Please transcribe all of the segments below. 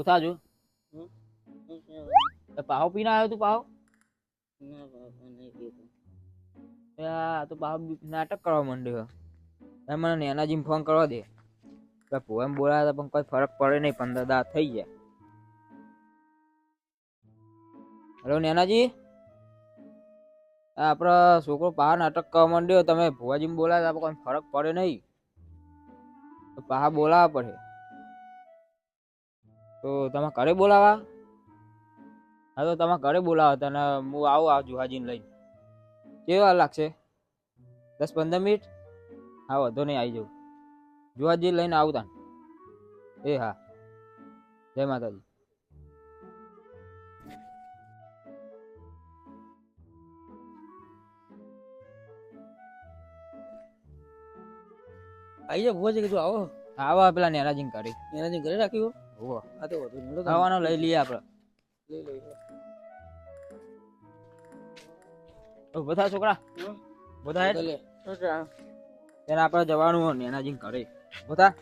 ભૂથા જો પાહો પીને આવ્યો તું પાહો? આ તો પાહો નાટક કરવા માંડ્યો એ મને નેનાજીને ફોન કરવા દે. ભુવાને બોલાયા હતા પણ કોઈ ફરક પડે નહીં પંદર દા થઈ જાય હેલો નેનાજી? આપણો છોકરો પાહા નાટક કરવા માંડ્યો તમે ભુવાજીને બોલાયા હતા પણ કોઈ ફરક પડે નહીં. પાહા બોલાવવા પડે. તો તમે ઘરે બોલાવા? હા તો તમે ઘરે બોલાવો તને હું આવું આ જુહાજીને લઈને. કેવી વાર લાગશે? દસ પંદર મિનિટ? હા વાંધો નહીં આવી જાઉં. જુહાજી લઈને આવું તાન. એ હા. જય માતાજી. આવી જા ભુવાજી કીધું આવો. આવા પેલા નેનાજીને કરી નેનાજીને ઘરે રાખ્યું? હોવો આ તો વધુ નહીં ખાવાનો લઈ લઈએ આપણે. લઈ બધા છોકરા? બધા હેડ. ત્યારે આપણે જવાનું હોય નેનાજીને ઘરે. બધા.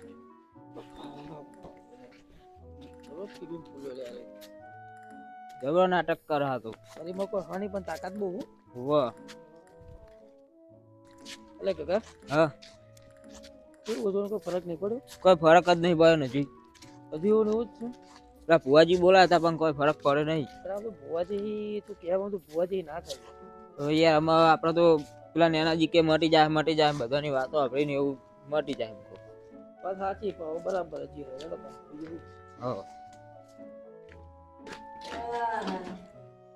જબરો નાટક કરે હતો શરીરમાં કોઈ હાની પણ તાકાત બહુ હોવ એટલે કાકા હા. કેવું વજન કોઈ ફરક નહીં પડ્યો? કોઈ ફરક જ નહીં પડ્યો નથી હજી એવું એવું જ છે. પેલા ભુવાજી બોલાયા હતા પણ કોઈ ફરક પડે નહીં. બરાબર ભુવાજી તું કહેવા તો ભુવાજી ના થાય. યાર આમાં આપણે તો પેલા નેનાજી કે મટી જાય મટી જાય બધાની વાતો આપણી એવું મટી જાય બસ સાચી પણ બરાબર હજી હો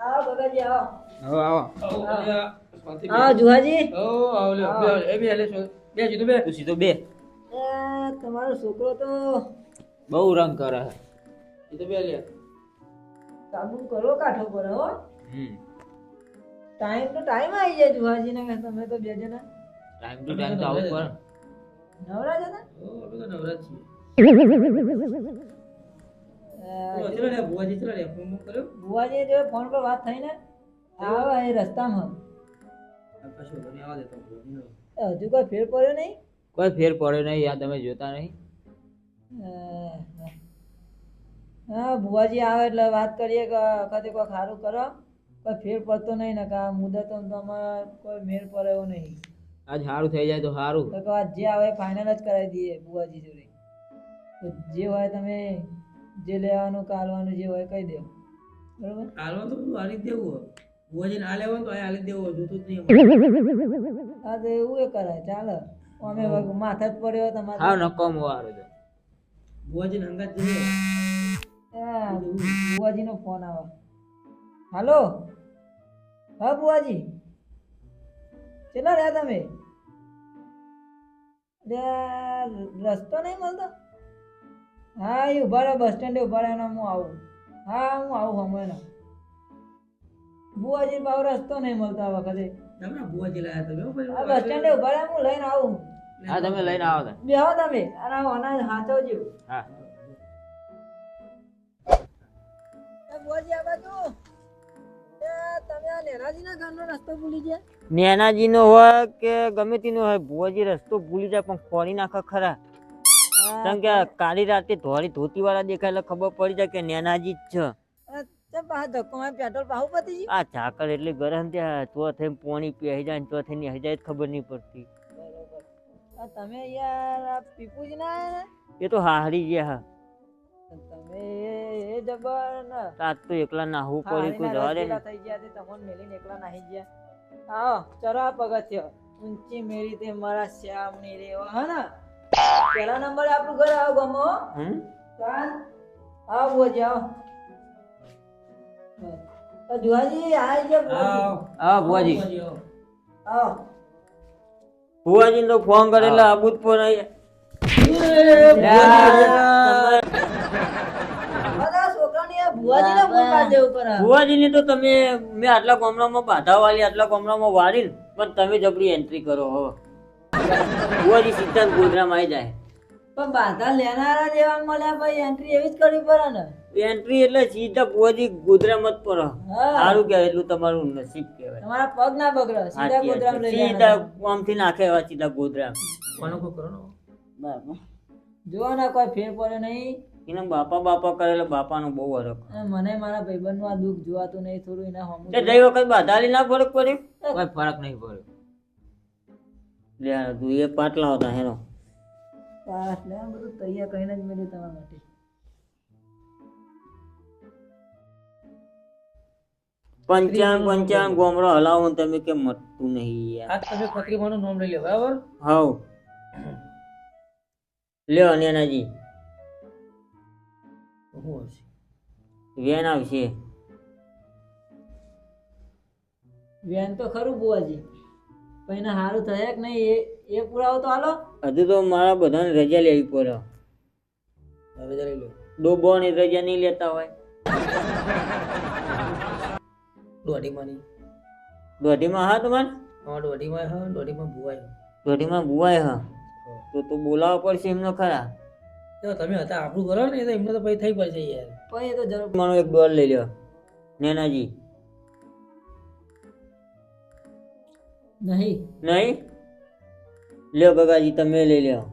આવો. બગાજી આવો. આવો. આવો જુહાજી? ઓ, આવો લે. બે, એ બે હાલે બે જીતું બે. સીધો બે. તમારો છોકરો તો બહુ રંગ કરે છે એ તો બે લે કાબુ કરો કાઠો પર હો. હમ. ટાઈમ તો ટાઈમ આવી જાય જુહાજી ને તમે તો બે જણા. ટાઈમ ટુ ટાઈમ તો આવું પડે નવરા જતા? ઓ, અમે તો નવરા જ છીએ. અ, ઓ, ચલો લે, ભુવાજી ચલો લે. ફોન બોન કર્યો? બુવાજી જો ફોન પર વાત થઈ ને આવો એ રસ્તામાં. આ કશું વાંધો નહીં, આવવા દેતો હું ભુવાજીને. એ હજુ કોઈ ફેર પડ્યો નહીં? કોઈ ફેર પડે નહીં યાર તમે જોતા નહીં. અ, હા બુવાજી આવે એટલે વાત કરીએ કે વખતે કોઈ સારું કરો? કોઈ ફેર પડતો નહીં ને કા મુદત તમારે કોઈ મેળ પડે એવો નહીં. આજ સારું થઈ જાય તો સારું તો આજ જે આવે ફાઇનલ જ કરાવી દઈએ બુવાજી જોડે. તો જે હોય તમે જે લેવાનું કાલવાનું જે હોય કહી દેવું બરોબર? હાલમાં તો બધું હાલી દેવું હોય. ભુવાજીને લેવાનું ને તો આ હાલી દેવું જોતું જ નહીં. હા તો એવું એ કરાય ચાલે. અમે માથા જ પડ્યો હા તમારે નકોમ વારો છે. ભુવાજીને હંગાત જઈએ. બુવાજીનો ફોન આવે. હાલો? હા બુવાજી કેટલા રહ્યા તમે? રસ્તો નહીં મળતો? હા એ ઊભા રહો બસ સ્ટેન્ડે ઊભા રહો હું આવું. હા હું આવું હમણાં બુવાજી ભાવ રસ્તો નહીં મળતો આ વખતે. તમને ભુવાજી લાયા તમે? બસ સ્ટેન્ડે ઊભા રહ્યા હું લઈને આવું. હા તમે લઈને આવો તાન. બેહો તમે. અને આ અનાજ હાચવજો. હા. નેનાજી નો હોય કે ગમે તેનો હોય ભુવાજી રસ્તો ભૂલી જાય પણ ખોરી નાખે ખરા? કારણ કે કાળી રાતે ધોળી ધોતી વાળા દેખાય એટલે ખબર પડી જાય કે નેનાજી જ છે. તે આ ઝાકળ એટલી ગરમ ત્યાં તો થઈને પોણી પી જાય ને તો થઈને હજાય જ ખબર નહીં પડતી. તમે યાર આ પીપુજી ના આયા એ તો હારી ગયા હા. તમે એ એ જબર ને તાત તો એકલા નાહવું પડ્યું કોઈ જવા દે થઈ ગયા તે તમને મેલીને એકલા નાહી ગયા. આવો ચરો આ પગથિયો. ઊંચી મેરી તે મારા શ્યામની રેવા હા ને? પેલા નંબરે આપણું ઘર આવો ગમો હમ? ચાલ આવો બોજી આવો. આ જે આવો. હા ભુવાજી. ભુવાજી આવો. ભુવાજી તો ફોન કરે એટલે આબુ જ ફોન આવી બધા છોકરાને આ ભુવાજીને ને તો તમે મેં આટલા ગામડામાં બાધા વાળી આટલા ગામડામાં વાળી પણ તમે જબરી એન્ટ્રી કરો હવે ભુવાજી સીધા જ ગોધરામાં આવી જાય. પણ બાધા લેનારા જેવા મળ્યા ભાઈ એન્ટ્રી એવી જ કરવી પડે ને. એન્ટ્રી એટલે સીધા ભુવાજી ગોધરામાં જ પડો. સારું કહેવાય એટલું તમારું નસીબ કહેવાય. તમારા પગ ના બગડે સીધા ગોદરામ લઈ સીધા આમથી નાખે એવા સીધા ગોધરા કોનો કો કરો ને. જો ને કોઈ ફેર પડે નહીં. એને બાપા બાપા કરેલા બાપાનો બહુ હરખ મને મારા ભાઈબંધનું આ દુઃખ જોવાતું નહીં થોડું એના હમું ગઈ વખત બાધાલી ના ફરક પડ્યો? કોઈ ફરક નહીં પડ્યો. લે તું એ પાટલા હતા હેનો. પાસ લે આ બધું તૈયાર કરીને જ મેળ્યું તમારા માટે. પંચાંગ પંચાંગ ગોમડો હલાવો તમે કેમ મટતું નહીં યાર? આ તમે ખત્રીમાનું નામ લઈ લો બરાબર? હાઉ લ્યો નેનાજી. વેન આવશે. વેન તો ખરું બુવાજી પણ એને સારું થયા કે નહીં એ એ પુરાવો તો હાલો. હજુ તો મારા બધાને રજા લેવી પડે. હવે જરા લઈ લો. ડોબો ને રજા નહીં લેતા હોય. દોઢીમાંની. દોઢીમાં હા તમારે? હા દોઢીમાં હા દોઢીમાં ભુવાય. દોઢીમાં બુવાય હા. તો તો બોલાવવા પડશે એમનો ખરા. તો તમે હતા આપણું કરો ને તો એમને તો પછી થઈ પડશે યાર. પણ એ તો જરૂર. મારો એક ડોલ લઈ લ્યો. નેનાજી. નહીં. નહીં? લ્યો ગગાજી તમે લઈ લ્યો.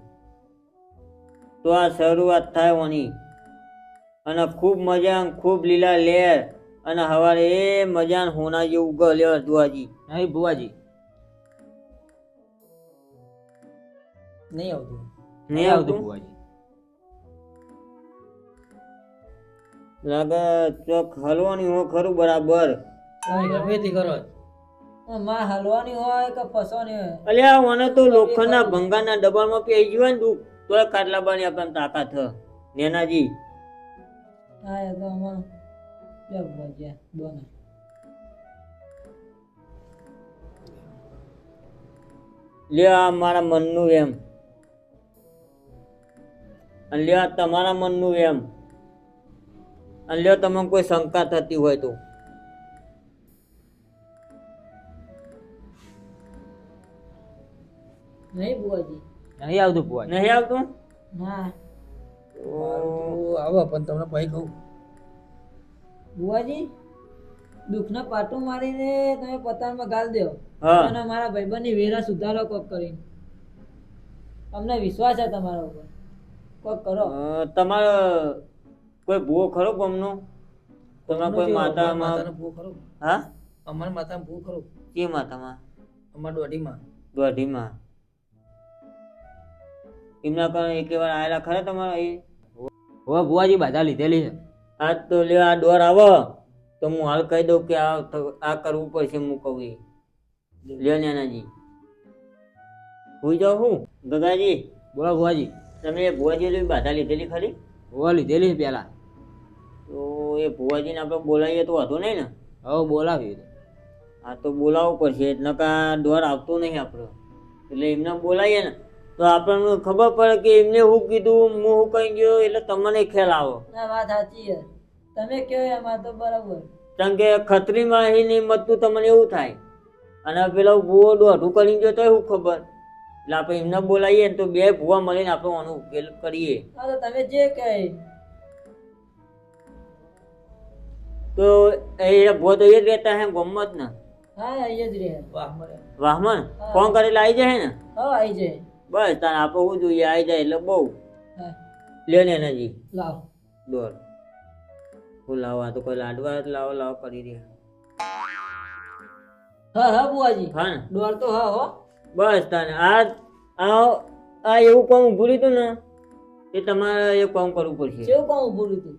તો આ શરૂઆત થાય ઓની. અને ખૂબ મજા ખૂબ લીલા લેર અને હવારે એ મજા હોના જેવું ગ લ્યો દુઆજી. નહીં ભુવાજી. નહીં આવતું. નહીં આવતું ભુવાજી. લાગે ચોક હલવાની હો ખરું બરાબર. ગમે તે કરો માં હલવાની હોય કે ફસવાની હોય? અલ્યા મને તો લોખંડના ભંગારના ડબ્બામાં પી આવી હોય ને દુઃખ તોય કાટલા બાની આપણને તાકાત હ. નેનાજી. હા એ તો અમાર લે બુવાજી આ લે આ મારા મનનું એમ. અને આ તમારા મનનું એમ. અને લ્યો તમને કોઈ શંકા થતી હોય તો. નહીં બુવાજી નહીં આવતું બુવાજી નહીં આવતું? ના. મારું પણ તમને ભાઈ કહું. બુવાજી દુઃખના પાટું મારીને તમે પતાનમાં ગાલ દો. અને મારા ભાઈબંધની વેરા સુધારો કોક કરીને. અમને વિશ્વાસ છે તમારા ઉપર. કોક કરો. તમારો કોઈ ભૂવો ખરો અમનો? તમારા કોઈ માતામાં? માતાનો ભૂ ખરો. હા? અમારા માતામાં ભૂ ખરો. કે માતામાં? અમારા દોઢીમાં. દોઢીમાં? એમના કારણે એક વાર આયેલા ખરા તમારા એ? હવે બુવાજી બધા લીધેલી છે. આ તો લેવા આ દોર આવો. તો હું હાલ કહી દઉં કે આ આ કરવું પડશે હું કહું એ. લ્યો નાનાજી. હોઈ જાઉં હું. ગગાજી. બોલો બુવાજી તમે ભુવાજી બાધા લીધેલી ખરી? હવે લીધેલી છે પહેલાં તો એ ભુવાજીને આપણે બોલાવીએ તો વાંધો નહીં ને? હવે બોલાવી આ તો બોલાવવું પડશે. નકા દોર આવતો નહીં આપણો. એટલે એમને બોલાવીએ ને. તો આપણને ખબર પડે કે એમને હું કીધું હું હું કહી ગયો એટલે તમને ખ્યાલ આવો. ના વાત સાચી છે. તમે કહો એમાં તો બરાબર. કારણ કે ખત્રીમાં અહીં મતતું તમને એવું થાય. અને પેલો ભૂવો દોઢું કરીને ગયો તો શું ખબર. એટલે આપણે એમને બોલાવીએ ને તો બે ભૂવા મળીને આપણે આનો ઉકેલ કરીએ. હા તો તમે જે કહે તો એ ભૂવો તો એ જ રહેતા હે ગમત ને? હા એ જ રહે વાહ મરે વાહમન ફોન કરેલા આવી જાય ને? હા આવી જાય. બસ તને આપો શું જોઈએ આવી જાય એટલે બહુ. લેને નજી લાવ. દોર. હું લાવવા તો કોઈ લાડવા લાવો લાવો કરી દે. હા હા બુઆજી. હા દોર તો હા હો. બસ તને આ આ આ એવું કામ ભૂલ્યું તું ને એ તમારે એ કામ કરવું પડશે. કેવું કામ ભૂલ્યું તું?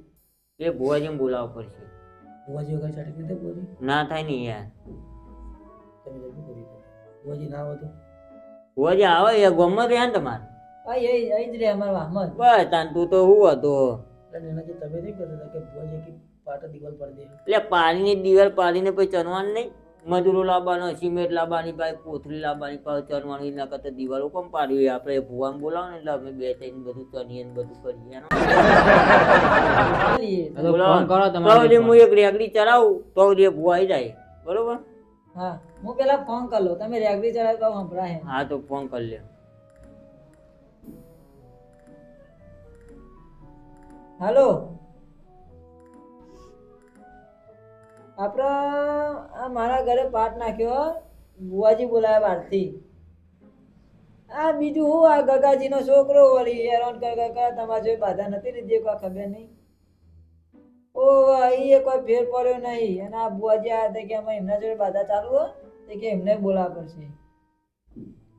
એ ભુવાજીને બોલાવવું પડશે. ભુવાજી વગર નથી ભુવાજી ના થાય ને યાર. તમે જલ્દી કરી દો. ભુવાજી ના આવે તો ભુવાજી આવે એ ગમત રહે ને તમારે? હા એ અહીં જ રહે અમારા વાહમાં બસ તાન તું તો હું હતો. એટલે એનાથી તમે નહીં કહેતા હતા કે ભુવાજી કે પાટા દિવાલ પર દે. એટલે પાણીની દિવાલ પાડીને પછી ચણવાનું નહીં? મજૂરો લાવવાનો સિમેન્ટ લાવવાની પાછી કોથળી લાવવાની પાછી ચણવાનું એના કરતા દિવાલો કોમ પાડવી આપણે ભુવા બોલાવો ને એટલે અમે બે થઈને બધું ચણીએ ને બધું કરીએ. હું. એક રેગડી ચડાવું તો જે ભુવાઈ જાય. બરોબર? હા હું પેલા ફોન કરી લઉં. તમે રેગડી ચલાવ તો સંભળાય હા તો ફોન કરી લે હાલો. આપણે આ મારા ઘરે પાટ નાખ્યો બુવાજી બોલાવ્યા બહારથી આ બીજું હું આ ગગાજીનો છોકરો વળી હેરાન કર કર તમારા તમારે જોઈ બાધા નથી લીધી કોઈ ખબર નહીં. ઓ એ કોઈ ફેર પડ્યો નહીં. અને આ બુઆજી આવ્યા હતા કે અમે એમના જોડે બાધા ચાલુ હો, તે કે એમને બોલાવવા પડશે.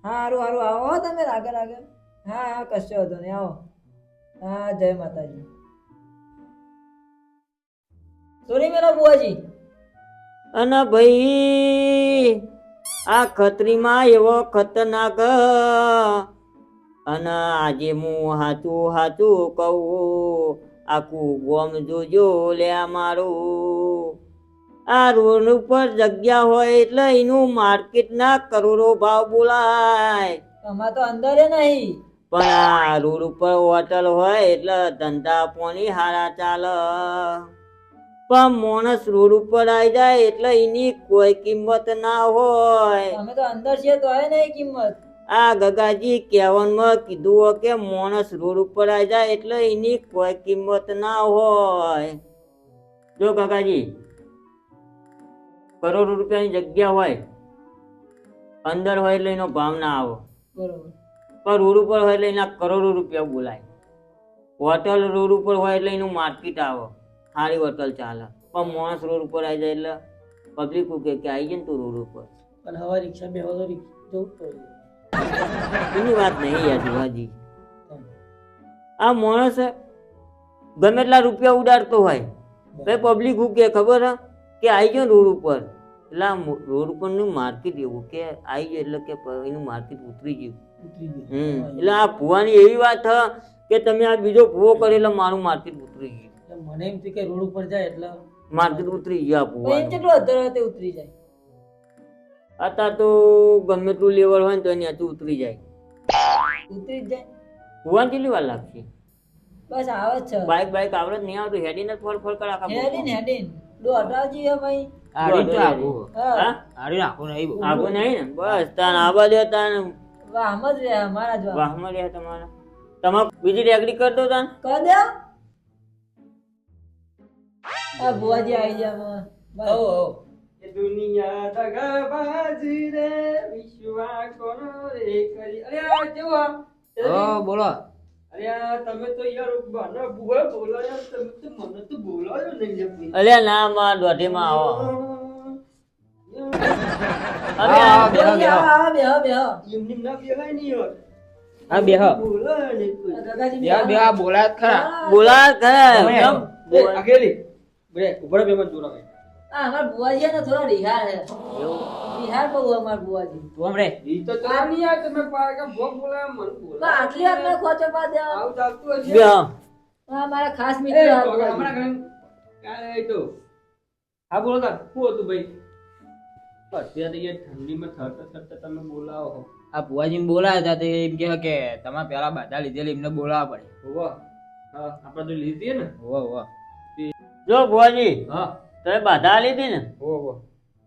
હા સારું હારું. આવો તમે આગળ આગળ. હા હા, કશો વાંધો નહીં. આવો. હા, જય માતાજી. સોરી મેરા બુઆજી. અને ભાઈ, આ ખત્રીમાં એવો ખતરનાક અને આજે હું હાચું હાચું કહું. આખું ગોમ જોજો લે મારું આ રોડ ઉપર જગ્યા હોય એટલે એનું માર્કેટ ના કરોડો ભાવ બોલાય. અમાર તો અંદર નહીં. પણ આ રોડ ઉપર હોટલ હોય એટલે ધંધા પોણી હારા ચાલે. પણ માણસ રોડ ઉપર આવી જાય એટલે એની કોઈ કિંમત ના હોય. અમે તો અંદર છે તો નહીં કિંમત. આ ગગાજી કહેવામાં કીધું હોય કે માણસ રોડ ઉપર આવી જાય એટલે એની કોઈ કિંમત ના હોય. જો કાકાજી કરોડ રૂપિયાની જગ્યા હોય અંદર હોય એટલે એનો ભાવ ના આવે. પણ રોડ ઉપર હોય એટલે એના કરોડો રૂપિયા બોલાય. હોટલ રોડ ઉપર હોય એટલે એનું માર્કેટ આવે. સારી હોટલ ચાલે. પણ માણસ રોડ ઉપર આવી જાય એટલે પબ્લિક કે આવી જાય ને તું રોડ ઉપર. પણ હવે રિક્ષા બે જવું પડે એની વાત નહીં યાર જુવાજી. આ માણસ ગમે એટલા રૂપિયા ઉડાડતો હોય. તો પબ્લિક હું કે ખબર હે? કે આવી ગયો રોડ ઉપર. એટલે આ રોડ ઉપરનું માર્કેટ એવું કે આવી ગયો એટલે કે એનું માર્કેટ ઉતરી ગયું. હમ એટલે આ ભુવાની એવી વાત હ કે તમે આ બીજો ભૂવો કરે એટલે મારું માર્કેટ ઉતરી ગયું. એટલે મને એમ થયું કે રોડ ઉપર જાય એટલે માર્કેટ ઉતરી ગયું આ પણ એમ અધર ઉતરી જાય? અત્યારે તો ગમે તેટલું લેવલ હોય ને તો એની ઉતરી જાય. ઉતરી જ જાય? ભુવાન કેટલી વાર લાગશે? બસ આવે જ છે. બાઇક બાઇક આવડે જ નહીં આવતું. હેડીને જ ફળ ફળ કર આખા હેડીન હેડીન દો હટાવજી હે ભાઈ. આડી તો આગો હા. હા? આડી નાખું નહીં આગો નહીં ને? બસ તાન આવા દે તાન. વાહમ જ રહે મારા જ વાહ વાહમાં રહ્યા તમારા. તમારે બીજી રેગડી કર દો તાન. કર દે. આ બુઆજી આવી જાય ઓ હો દુનિયા દગાબાજી રે વિશ્વા કોનો રે કરી અરે આ કેવું આ? બોલો. અરે તમે તો યાર બાના બોલો યાર તમે તો મને તો નહીં ભાઈ. અલ્યા ના માં દોઢીમાં આવો. અરે હા, આ- બેહો, બેહો. બેહો. બેહો એમની ના બેહાય નહીં યાર. હા બેહ. નહીં આ ગગાજી બોલો બેહ બોલાય જ ખરા. હા, બોલા ખરા. તમે કેમ? એ અકેલી બે ઉભરો બે જોરા ભાઈ આ અમાર બુઆજી હે ને થોડા રિહાર હે રિહાર બહુ અમાર બુઆજી તું હમરે ઈ તો ચલા નહીં યાર તમે પાકા ભોગ બોલાયો મને બોલાયો આટલી વાત મેં ખોચો પા દે આવું ચાલતું હશે બેહો. આ મારા ખાસ મિત્ર આ તો. હમણાં ક્યારે આઈ તો? હા બોલો તાર શું હતું ભાઈ? અત્યારે એ ઠંડીમાં થરતા થરતા તમે બોલાવો આ ભુવાજી બોલાયા હતા તે એમ કહે કે તમારે પેલા બાધા લીધેલી એમને બોલાવવા પડે. હોવા. હા આપણે તો લીધી ને. હોવા હોવા. જો ભુવાજી હા. તમે બાધા લીધી ને? હોવે.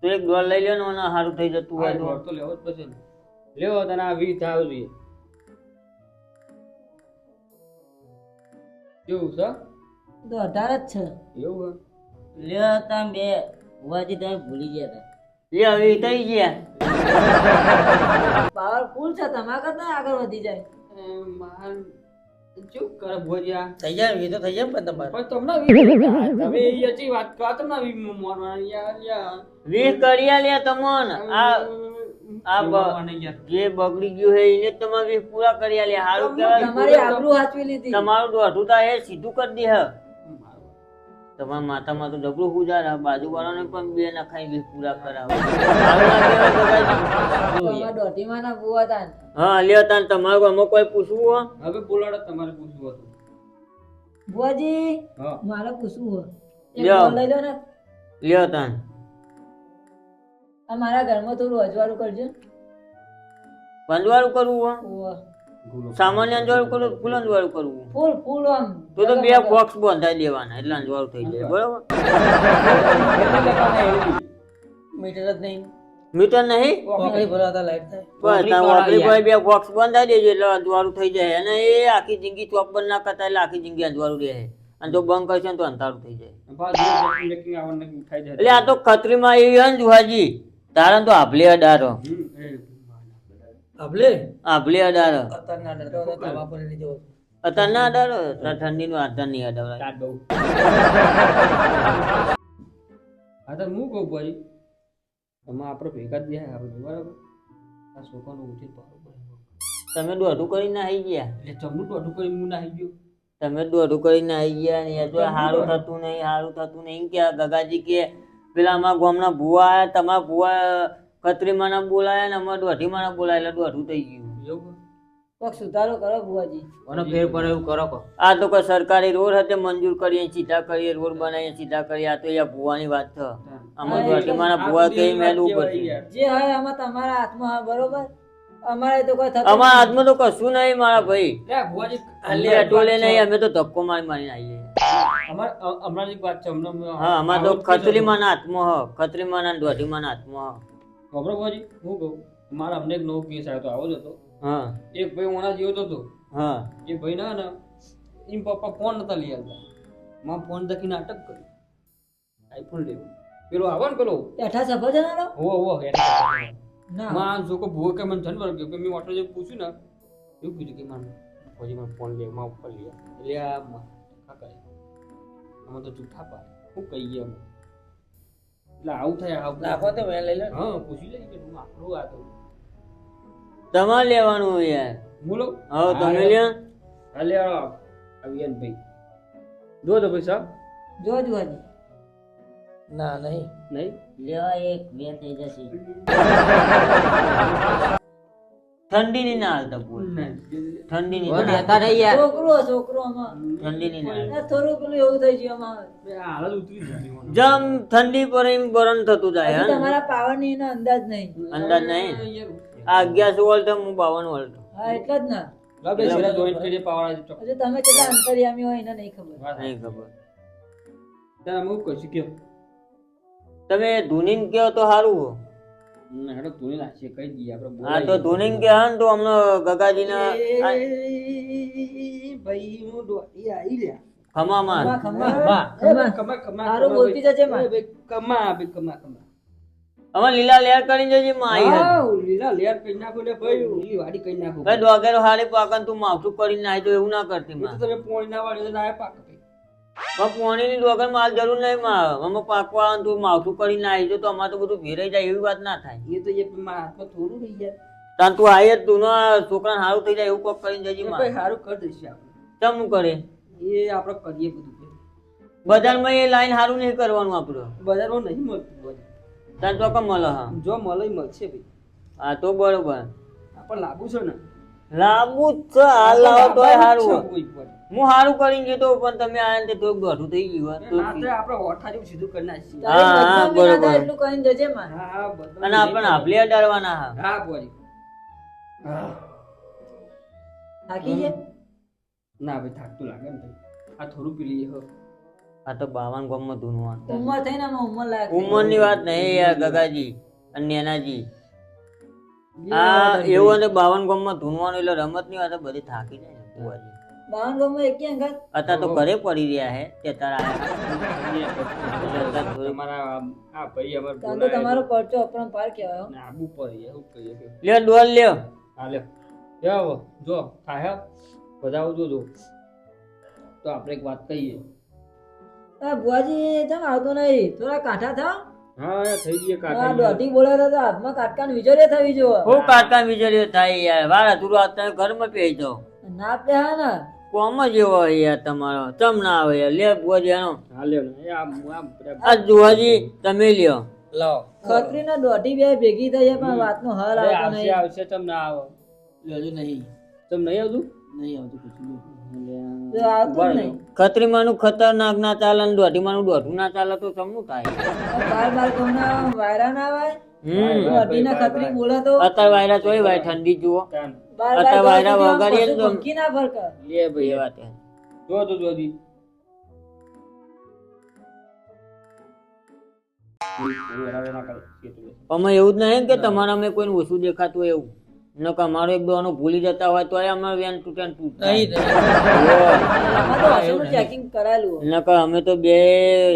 તો એક ડોલ લઈ લ્યો ને મને સારું થઈ જતું હોય તો. તો લેવો જ પડશે ને. લેવો તને આ વીસ થાવ જોઈએ કેવું છે? તો અઢાર જ છે. એવું હે? લ્યો તમે બે. ભુવાજી તમે ભૂલી ગયા હતા લ્યો હવે થઈ ગયા. પાવરફુલ છે તમારા કરતા આગળ વધી જાય. એ માર કરે ભોજિયા થઈ જાય એ તો થઈ જાય પણ તમારે? પણ તમને વી- તમે વાત કરો તમને વી મોરવા યાર યાર. વીસ કર્યા લ્યા તમોન. આ આ બ- જીવવાને યાર. જે બગડી ગયું હે એને જ તમે વીસ પૂરા કર્યા લ્યા. સારું કહેવાય. તમારી આબરૂ હાચવી લીધી. તમારું દોઢું તા એ સીધું કરી દે હ. તમારા માથામાં તો ડબલું ગુજાર બાજુવાળાને પણ બે નખાઈ વીસ પૂરા કરાવે? તમારા હા લ્યો તાન આમાં કોઈ પૂછવું હો હવે બોલાડો તમારે પૂછવું હતું. બુઆજી મારે પૂછવું હોય. એક લ્યો. બોલ લઈ લો ને. લ્યો તાન આ મારા ઘરમાં થોડું અજવાળું કરજો. પંજવાળું કરવું હો. સામાન્ય અંજવાળું કરવું ફૂલ અંજવાળું કરવું ફૂલ ફૂલ તો તો બે બોક્સ બંધાઈ દેવાના એટલે અંજવાળું થઈ જાય બરોબર? મીટર જ નહીં. મીટર નહીં? ભરાતા લાઈટ થાય. બસ ભાઈ બે બોક્સ બંધાઈ દેજો એટલે અંજવાળું થઈ જાય. અને એ આખી જિંદગી ચોપ બંધ ના કરતા એટલે આખી જિંદગી અંજવાળું રહે. અને જો બંધ કરશે ને તો અંધારું થઈ જાય. એટલે આ તો ખત્રીમાં એવી હે ને જુહાજી તારા તો આપલે અડારો. આભલી અડાડો. હતો, તાવા પર નહીં જવો. અડાડો? અડાડો બહુ. હા તો હું કહું ભાઈ? આપણે ભેગા જ જાય આપણે બરાબર? આ છોકરાનું ઉઠી બરાબર. તમે દોઢું કરીને આવી ગયા? એટલે જમનું ટોટું કરીને હું નાહી ગયો. તમે દોઢું કરીને આવી ગયા ને તો સારું થતું નહીં સારું થતું નહીં. કે ગગાજી કે પેલા અમારા ગામના ભુવા તમારા ભુવા કતરીમાના બોલાયા ને અમારા દોઢીમાના બોલાયા એટલે દોઢું થઈ ગયું. એવું? કોક સુધારો કરો બુઆજી અને ફેર પડે એવું કરો કો આ તો કોઈ સરકારી રોડ હતે મંજૂર કરીએ સીધા કરીએ રોડ બનાવીએ સીધા કરીએ આ તો યા ભુવાની વાત છે. અમારા દોઢીમાના ભુવા કઈ મેલું પડશે જે હોય આમાં તમારા હાથમાં હા બરોબર? અમારે તો કોઈ થતું અમારા હાથમાં તો કશું નહીં મારા ભાઈ. લે ભુવાજી નહીં અમે તો ધક્કો મારી મારીને આવીએ. અમાર હમણાં એક વાત છે હમણાં હા અમાર તો ખત્રીમાના હાથમાં હ ખત્રીમાના દોઢીમાના હાથમાં હ ખબર ભુવાજી હું કહું મારા અમને એક નવો કેસ આવ્યો તો આવો જ હતો. હા. એક ભાઈ ઓણા જેવો જ હતો. હા. એ ભાઈ ના ને એમ પપ્પા ફોન નતા લઈ આવતા. માં ફોન દખીને નાટક કર્યું. આઈફોન લેવું પેલો આવો ને પેલો? એઠા સભા આલો? હો હો ના. માં જોકો ભૂવો કે મને જનવર ગયો કે મેં ઓટો જે પૂછ્યું ને એવું કીધું કે મને પછી મને ફોન લે માં ઉપર લે એટલે આ માં કાકા આમાં તો જૂઠા પાડે. શું કહીએ અમે? એટલે આવું થાય આવું નાખો તો મેં લઈ લે. હા પૂછી લે કે હું આપણું આ તો તમારે લેવાનું યાર. બોલો. હા તમે લ્યો. હાલે આવીએ ને ભાઈ. જો તો ભાઈ સાહેબ જો બુઆજી ના નહીં. નહીં? લેવા એક બે થઈ જશે. ઠંડીની ના હાલતા બોલ. ઠંડીની ના હતા રહી યાર. છોકરો છોકરો ઠંડીની ના હાલતા. થોડું પેલું એવું થઈ ગયું આમાં. હાલત ઉતરી જતી જમ ઠંડી પર એમ ગરમ થતું જાય તમારા પાવરની? એનો અંદાજ નહીં. અંદાજ નહીં? આ અગિયારસો વોલ્ટ હું બાવન વોલ્ટ હા એટલે જ ના. તમે કેટલા અંતરિયામી હોય એને નહીં ખબર. નહીં ખબર. ત્યાં અમે હું કહીશું કે તમે ધૂનીન કહો તો સારું ના, હેડો ધોની નાખીએ કહી દઈએ આપણે હા તો બોલાવીએ. કે હા તો અમને ગગાજીના ભાઈ હું દોડી આવી લ્યા ખમા, બા, ખમા. કમા, કમા, હારું કમા, બોલતી જજે માં. કમા, ભાઈ, કમા, કમા. અમે લીલા લેર કરીને જજે માં આવી. લીલા લેર કરી નાખો ભાઈ, લીલી વાડી કરી નાખો. ભાઈ ડોગેરો હારી પાકન તું માવઠું કરી તો એવું ના કરતી તો તમે પોણી ના વાળી ના પાક પોણીની ડોગર માલ જરૂર નહીં મારે. પાકવા તું માવઠું કરી ના આવી તો અમારે તો બધું ભેરાઈ જાય એવી વાત ના થાય. એ તો એ હાથમાં થોડું રહી જાય. તાન તું આઈ તું ના છોકરા સારું થઈ જાય એવું કોક કરીને જજે મારે. સારું કરી દઈશું આપણે. ચમ કરે? એ આપણે કરીએ બધું બજારમાં એ લાઈન સારું નહીં કરવાનું આપણું બજારમાં નહીં મળતું. તાન તો કમ મળે હા? જો મળે મળશે ભાઈ. હા તો બરોબર. આપણે લાગુ છે ને. લાંબુ જ છે હાલ લાવો તો સારું. પણ. હું સારું કરીને જતો પણ તમે આયા ને તે દોઢું થઈ ગયું તો આપણે ઓઠા જેવું સીધું કરી નાખીએ. હા, બરોબર. એટલું કરીને જજે માં હા, હા, અને આપણે આપલે અડાડવાના હા. હા બોલી. હા. થાકી છે ના ભાઈ થાકતું લાગે ને આ થોડું પી લઈએ હો. આ તો બાવન ગામમાં ધૂનવા ઉંમર થઈ ને ઉંમર લાગે. ઉંમરની વાત નહીં યાર ગગાજી અને નેનાજી. આ એવું અને બાવન ગામમાં ધૂનવાનું એટલે રમતની વાત બધી થાકી જાય ને ગામમાં એકે અત્યારે તો ઘરે પડી રહ્યા હે તે તારા તમારા આ- આ ભાઈ અમારે તો તમારો પરચો અપરમ પાર કહેવાયો. ના આબુ પડી શું કહીએ કે લ્યો ડોલ લ્યો. હા લ્યો. લે જો થાય બધા આવું જોજો તો આપણે એક વાત કહીએ. આ બુઆજી ચમ આવતો નહીં? થોડા કાઠા થા? હા થઈ ગઈ કાકા દોઢી બોલાતા તો હાથમાં કાટકાન વિજોરે થવી જો હું કાકા વીજળીઓ થાય યાર? વાળા તું અત્યારે ઘરમાં પેઈ જાઓ ના પે ના ને કોમ જ એવો યાર તમારો. ચમ ના આવે યાર. લે ગોજિયાનો હા લે આ જુવાજી તમે લ્યો. લાવો ખત્રી ના દોઢી બે ભેગી થઈ પણ વાતનો હલ અરે આવતો નહીં. આવશે તમ ના આવો. લેજો નહીં. તમ નહીં આવતું? નહીં તો ખતરનાક ના ચાલે ને દોઢીમાનું દોઢું ના ચાલે તો થાય? બાર બાર ગામના વાયરા ના આવે હમ. દોઢી ના ખતરી બોલે તો? અત્યારે વાયરા ચોય ભાઈ ઠંડી જુઓ. તાન. બાર અત્યારે વાયરા વગાડીએ ને તો- આમ ના ફરકે. લે ભાઈ એ વાત હે. જો તો જો અમે એવું જ નહીં કે તમારા અમે કોઈને ઓછું દેખાતું હોય એવું. નકા મારો અમારો એક દોનો ભૂલી જતા હોય તો અમારે વેન તૂટે ને તૂટતા નહીં આમાં તો હસેનું ચેકિંગ કરાયેલું નકા અમે તો બે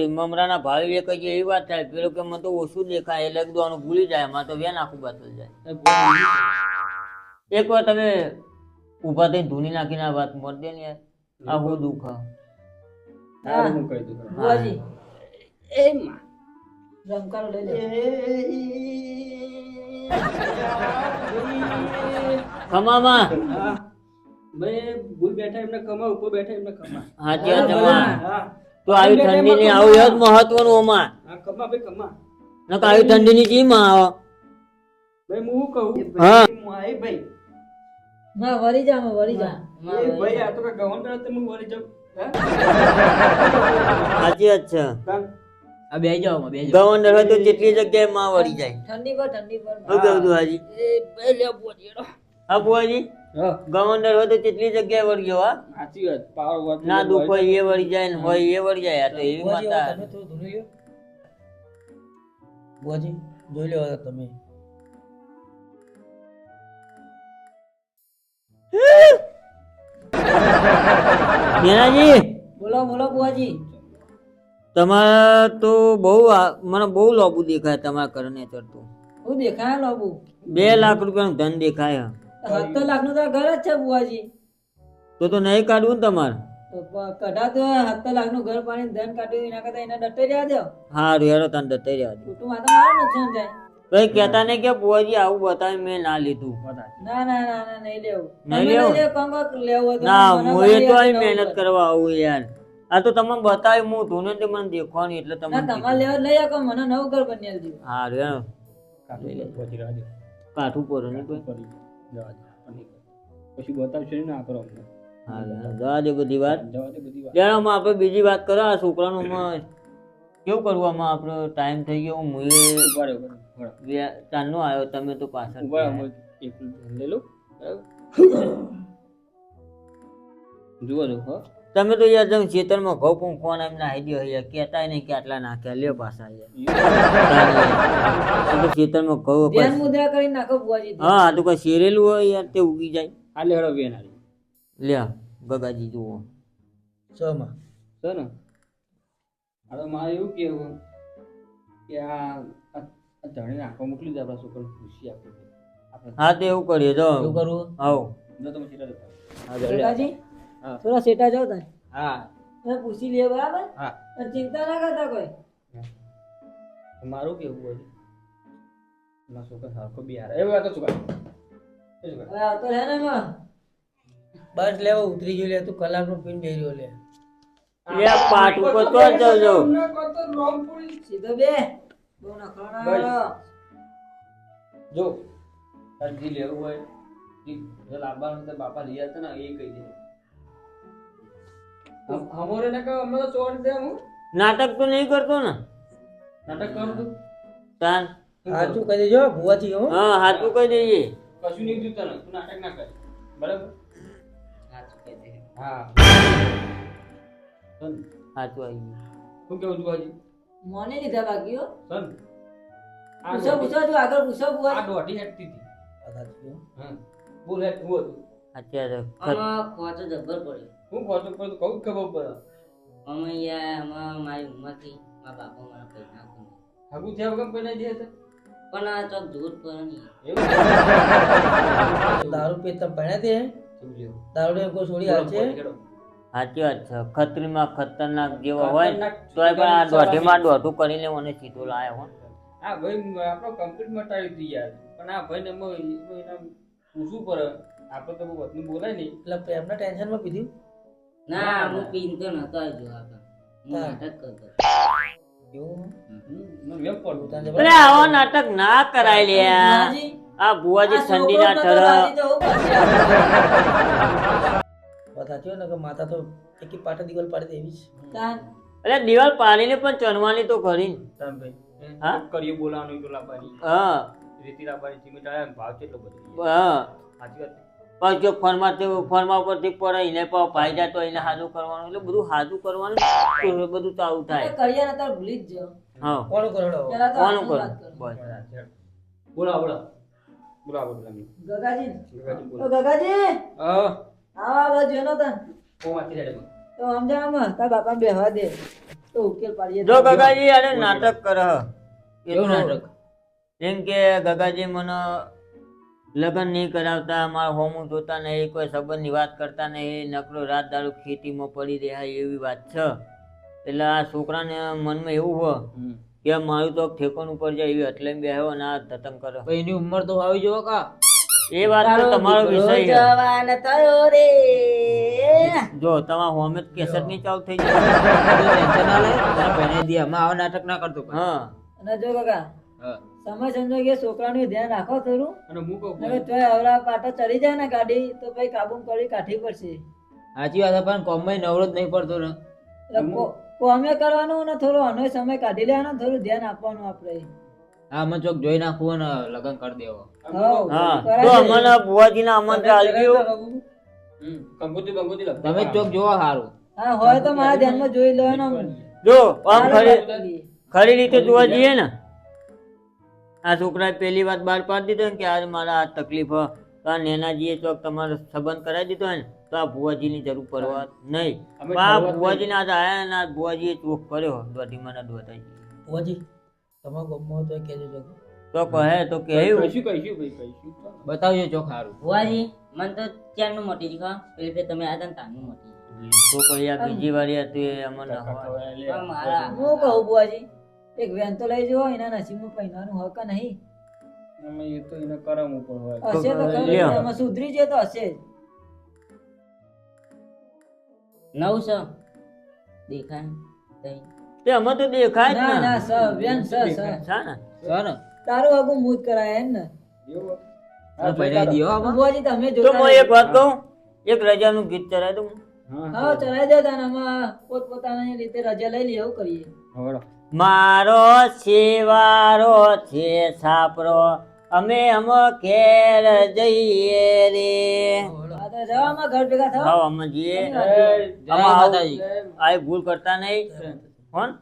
મમરાના ભાવે એક જ એવી વાત થાય પેલો કે મને તો ઓછું દેખાય એટલે એક દોનું ભૂલી જાય એમાં તો વેન આખું બદલ જાય. એકવાર તમે ઊભા થઈને ધૂની નાખીને આ વાત મત દે ને યાર. આ હું દુઃખ હા. હા. હું કહી દઉં બુઆજી. એ માં. રમકારો લઈ લે. ખમામાં. હા. ભાઈ ભૂલ બેઠા એમને કમા ઉપર બેઠા એમને કમા હાચી વાત જમા તો આવી ઠંડીની આવું યાદ મહત્વનું ઓમાં હા કમા ભાઈ કમા નકર આવી ઠંડીની ચીમાં આવો? ભાઈ હું કહું? હા. હું આઈ ભાઈ. ના વળી જા માં વળી જા ભાઈ આ તો કે ગવન કરે તો હું વળી જાઉં? સાચી વાત છે. આ બે જાઓ બે જાઓ. ગવન હોય તો જેટલી જગ્યાએ માં વળી જાય. ઠંડી પર ઠંડી પર. હું કહું છું હાજી? એ પહેલે બોલીડો હા બુઆજી ગવર્નર હોય તો જેટલી જગ્યાએ વળી ગયો હા? સાચી વાત પાવર વાત ના દુખ હોય એ વળી જાય ને હોય એ વળી જાય આ તો એવી માતા તમે બુઆજી જોઈ લો તમે. મીનાજી બોલો બોલો બુઆજી તમારા તો બહુ મને બહુ લોબુ દેખાય તમારા કરને ચડતું બહુ દેખાય લોબુ? બે લાખ રૂપિયાનું ધન દેખાય. સત્તર લાખનું તો ઘર જ છે બુઆજી તો તો નહીં કાઢવું ને તમારે? તો કઢાતું હોય સત્તર લાખનું ઘર પાણી ધન કાઢ્યું એના કરતા એના ડટે રહ્યા દો. હારું રેડો તને ડટે રહ્યા દો તું માં તો મારું નુકસાન થાય. કઈ કહેતા ને કે બુઆજી આવું બતાવી મેં ના લીધું. ના ના ના ના નહીં લેવું. નહીં ના હું એ તો અહીં મહેનત કરવા આવું યાર. આ તો તમે બતાવી હું ધૂને તે મને દેખવાની એટલે તમે તમારે લેવા લઈ આવો મને નવું ઘર બની પછી રાજો કાઠું પર ને કોઈ. પછી બતાવશે ને કરો હા. જવા દે બધી વાત જવા દે બધી વાત આપણે બીજી વાત કરો આ છોકરાનું કેવું કરવામાં આમાં આપણો ટાઈમ થઈ ગયો. હું એ ઊભા રહો, ઊભા રહો, ઊભા રહો. ચાંદનો આવ્યો તમે તો પાછળ? જુઓ જો તમે તો યાર તમે ખેતરમાં ઘઉં પણ ફોન એમ નાખી દો યાર. કહેતા નહીં કે આટલા નાખ્યા. લ્યો પાછા યાર. તો ઘઉં ધ્યાન મુદ્રા કરી નાખો બુઆજી હા આ તો કોઈ શેરેલું હોય યાર તે ઉગી જાય. આ લેવડો બેન લ્યા ગગાજી જુઓ. છ માં છ ને હવે મારે એવું કેવું કે આ આ આંખો મોકલી દે આપણા છોકરો ખુશી આપી આપણે હા તો એવું કરીએ જો. એવું કરવું આવો. જો તમે સીટા જતા હા. થોડા સેટા જાવ તાર. હા. તમે પૂછી લે બરાબર? હા. ચિંતા ના કરતા કોઈ. મારું કેવું હોય? મારા છોકરા સરખો બી હારે. એવું વાત છોકરા એ બસ લેવો ઉતરી ગયો લે તું કલાકનો પીન બેહી રહ્યો લે પાટ ઉપર તો જજો. સીધો બે. બહુ નખરો બસ. ના જો તારે લેવું હોય જે જે લાવવાનું તો બાપા લઈ આવતા ને એ કહી દે. અમારે ને કહો અમે તો ચોર દે હું. નાટક તો નહીં કરતો ને. નાટક કરું તું તાન. સાચું કહી દેજો ભુવાથી હો. હા હાચું કહી દઈએ. કશું નહીં જોતા તું નાટક ના કર. બરાબર? હા. સન. હાચું આવી ગયું. શું કેવું છું હાજી મોને લીધા બાકી હો. સન. પૂછો પૂછો જો આગળ પૂછો આ બુઆજી દોઢી હેટતી હતી. આ સાચું હો. બોલ હેટ હું હતું? અત્યારે આમાં ખોટો જબર પડ્યો. હું ખોટું પડતું કહું જ ખબર પડે. અમે યાર અમે મારી ઉંમરથી મારા બાપા મારા કઈ નાખું હગું થયા વગર કોઈ નહીં દે છે પણ આ ચોક દૂર પર નહીં એવું? દારૂ પીતા ભણ્યા તે દારૂ કોઈ છોડી છે સાચી વાત છે. ખતરીમાં ખતરનાક જેવો હોય તો પણ આ દોઢીમાં દોઢું કરી લેવો અને સીધો લાયો હો. હા ભાઈ આપણો કમ્પ્લીટ મટાડી હતી યાર. પણ આ ભાઈને એમાં પૂછવું પડે. આપણે તો બહુ વધુ બોલાય નહીં. એટલે એમને ટેન્શનમાં પીધું ના હું પીનતો નતો આવજો આગળ હું હા. નાટક કરતો. ના કરાય લે આ બુવાજી ઠંડી ના ઠંડીના નતો ઠર રાજી તો હું કરશે આપણે? વાત સાચી હોય ને કે માતા તો એકી પાટા દિવાલ પાડી દેવી છે અરે દિવાલ પાડીને પણ ચણવાની તો ખરી હા? કરીએ બોલાવાનું પેલા પાડી હા. રીતિ લાવવાની ચીમી ટાળે ભાવ કેટલો બધો હા. સાચી વાત પણ જો ફોનમાં તે ફોનમાં ઉપરથી પડે એને પણ ફાયદા તો એને હાજુ કરવાનું. એટલે બધું હાજુ કરવાનું બધું તો આવું થાય. કરિયા નતા ભૂલી જ જાઓ હા. કોણ કરોડો કોણ કરું? કરો. બસ. બોલા બોલા બોલા બોલા ગગાજી ગગાજી ગગાજી? હા. આવા આવા જોનો તન. ઓ માથી સાઈડ તો સમજા આમાં તાર બાપા બેહવા દે. તો ઉકેલ પાડીએ જો ગગાજી અરે નાટક કર. હ. એ કેવું તો નાટક? જેમ કે ગગાજી મને લગ્ન નહીં કરાવતા મારા હોમું જોતા નહીં કોઈ સંબંધની વાત કરતા નહીં નકરો રાત દારૂ ખેતીમાં પડી રહ્યા એવી વાત છે. એટલે આ છોકરાને મનમાં એવું હોય કે મારું તો ઠેકોન ઉપર જાય એવી એટલે બેહ્યો અને આ ધતંગ કરો. એની ઉંમર તો આવી જવો કા. એ વાત તો તમારો વિષય જવાન થયો રે. જો તમારા હોમે કેસરની ચાલ થઈ જાય ટેન્શન ના લે તારા પહેરાઈ દી અમે આવા નાટક ના કરતો હા. અને જો કાકા હા. સમય સમજો કે છોકરાનું ધ્યાન રાખો થોડું. અને હું કહું નકર તોય અવળા પાટા ચડી જાય ને ગાડી તો પછી કાબુ કરી કાઠી પડશે. સાચી વાત પણ કોમમાં નવરો જ નહીં પડતો ને. કોમે કરવાનું ને થોડો અનો સમય કાઢી લેવાનો થોડું ધ્યાન આપવાનું આપણે. હા ચોક જોઈ નાખવું અને લગ્ન કરી દેવો. હા તો છે. બુવાજી ના આમંત્રણ આલ્યું હમ કંકોત્રી બંકોત્રી લખ. તમે ચોક જોવો સારું હા હોય તો મારા ધ્યાનમાં જોઈ લેવાનો જો આમ ખરી ખરી રીતે જોવા જઈએ ને આ છોકરાએ પહેલી વાત બહાર પાડી દીધો ને કે આજ મારા આ તકલીફ આ નેનાજીએ ચોક તમારો સંબંધ કરાવી દીધો ને તો આ ભુવાજીની જરૂર પડવા નહીં. આ ભુવાજીને આજ આયા ને આ ભુવાજીએ ચોખ કર્યો દોઢી મને દોઢાઈ ભુવાજી તમારા ગામમાં તો કહેજો જો તો કહે તો કે એવું કહીશું કહીશું ભાઈ કહીશું બતાવજો ચોક સારું ભુવાજી મને તો ત્યાંનું મોટી શીખવા પેલી ફેર તમે આયા તાનું મોટી. તો કહી આ બીજી વાર હતી એ અમને મારા. હું કહું બુઆજી એક વેન તો લઈ જવો એના નસીબમાં પહેરવાનું હક કે નહીં. અમે એ તો એને કરમ ઉપર હોય. હશે તો સુધરી જાય તો હશે જ. નવ છે દેખાય તઈ. તે અમે તો દેખાય જ ના ના. સર વેન સર સર. તારું આગું મૂત કરાય એમ ને. તમે તો હું એક વાત કહું? એક રજાનું ગીત ચરાય દઉં હા? ચલાવી દો તાને આમાં પોતપોતાની રીતે રજા લઈ લઈએ એવું કરીએ. મારો શિવારો છે છાપરો અમે અમ ઘેર જઈએ રે. ઘર ભેગા અમે જઈએ. ભૂલ કરતા નહીં. હોન